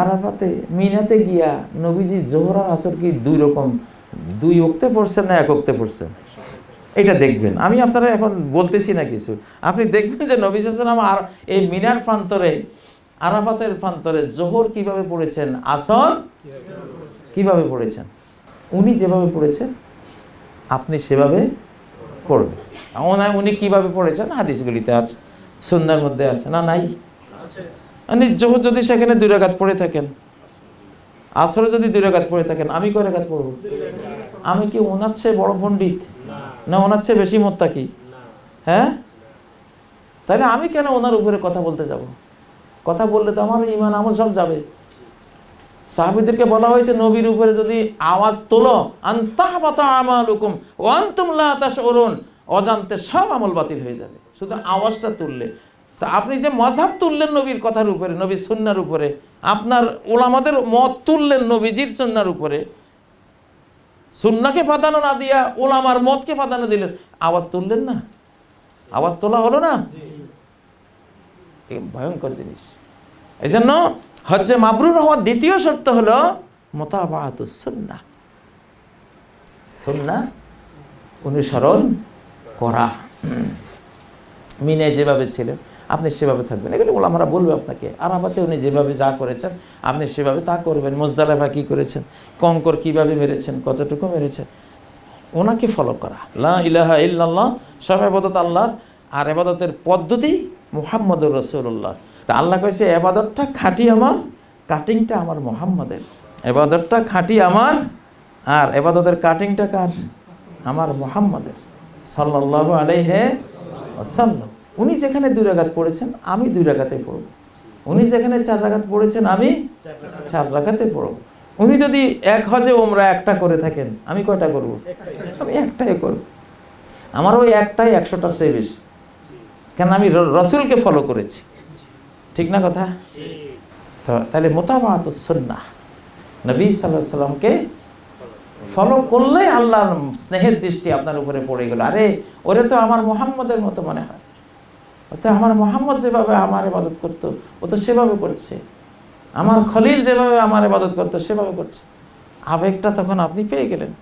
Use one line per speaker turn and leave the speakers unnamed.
আরাফাতে, মিনাতে গিয়া নবীজি জোহর আর আসর কি দুই রকম, দুই ওক্তে পড়ছেন না এক ওক্তে পড়ছেন? এটা দেখবেন। আমি আপনারা এখন বলতেছি না কিছু। আপনি দেখবেন যে নবী সাল্লাম আর এই মিনার প্রান্তরে, আরাফাতের প্রান্তরে জোহর কীভাবে পড়েছেন, আসর কীভাবে পড়েছেন? উনি যেভাবে পড়েছেন, আপনি সেভাবে পড়বে উনি কীভাবে পড়েছেন? হাদিসগুলিতে আছে সন্ধ্যার মধ্যে আছে, না নাই? মানে জোহর যদি সেখানে দুই রাগাত পড়ে থাকেন, আসরে যদি দুই রাগাত পড়ে থাকেন, আমি কয় রাগাত পড়ব? আমি কি ওনার চেয়ে বড় পণ্ডিত? না, ওনার চেয়ে বেশি মোত্তাকি? হ্যাঁ? তাহলে আমি কেন ওনার উপরে কথা বলতে যাব? কথা বললে তো আমার ইমান আমল সব যাবে। সাহাবিদেরকে বলা হয়েছে, নবীর উপরে যদি আওয়াজ তোলো আন্তাহবাতা আন্তুমলা তাস অরুণ অজান্তে সব আমল বাতিল হয়ে যাবে। শুধু আওয়াজটা তুললে। তা আপনি যে মজাব তুললেন নবীর কথার উপরে, নবীর সন্ন্যার উপরে, আপনার ওলামাদের মত তুললেন নবীজির সন্ন্যার উপরে, সুন্নাকে প্রাধান্য না দিয়া ওলামার মতকে প্রাধান্য দিলেন, আওয়াজ তুললেন না? আওয়াজ তোলা হলো না? ভয়ঙ্কর জিনিস। এই জন্য হজ্জে মাবরুর হওয়ার দ্বিতীয় শর্ত হলো মোতাবাত সুন্না। সুন্না অনুসরণ করা। মিনে যেভাবে ছিলেন আপনি সেভাবে থাকবেন। এগুলো ওলামারা বলবে আপনাকে। আর আবাতে উনি যেভাবে যা করেছেন, আপনি সেভাবে তা করবেন। মোজদালেফা কী করেছেন? কঙ্কর কীভাবে মেরেছেন? কতটুকু মেরেছেন? ওনাকে ফলো করা। লা ইলাহা ইল্লাল্লাহ, সব আবাদত আল্লাহর, আর এবাদতের পদ্ধতি মুহাম্মদুর রসুল্লাহ তা আল্লাহ কয়েছে এবাদতটা খাঁটি আমার, কাটিংটা আমার মোহাম্মদের। এবাদতটা খাঁটি আমার, আর এবাদতের কাটিংটা কার? আমার মোহাম্মদের। সাল্লাহ আলাইহে সাল্লাম উনি যেখানে দুই রাগাত পড়েছেন, আমি দুই রাগাতে পড়ব। উনি যেখানে চার রাগাত পড়েছেন, আমি চার রাগাতে পড়ব। উনি যদি এক হজে ওমরা একটা করে থাকেন, আমি কয়টা করব? আমি একটাই করব। আমার ওই একটাই একশোটার চেয়ে বেশি। কেন আমি রসুলকে ফলো করেছি। ঠিক না কথা? তো তাহলে মোতাবাত সন্না নবী সাল্লাহ সাল্লামকে ফলো করলে আল্লাহর স্নেহের দৃষ্টি আপনার উপরে পড়ে গেল। আরে, ওরে তো আমার মোহাম্মদের মতো মনে হয়। তো আমার মোহাম্মদ যেভাবে আমার ইবাদত করতো, ও তো সেভাবে করছে। আমার খলিল যেভাবে আমার ইবাদত করতো, সেভাবে করছে। আবেগটা তখন আপনি পেয়ে গেলেন।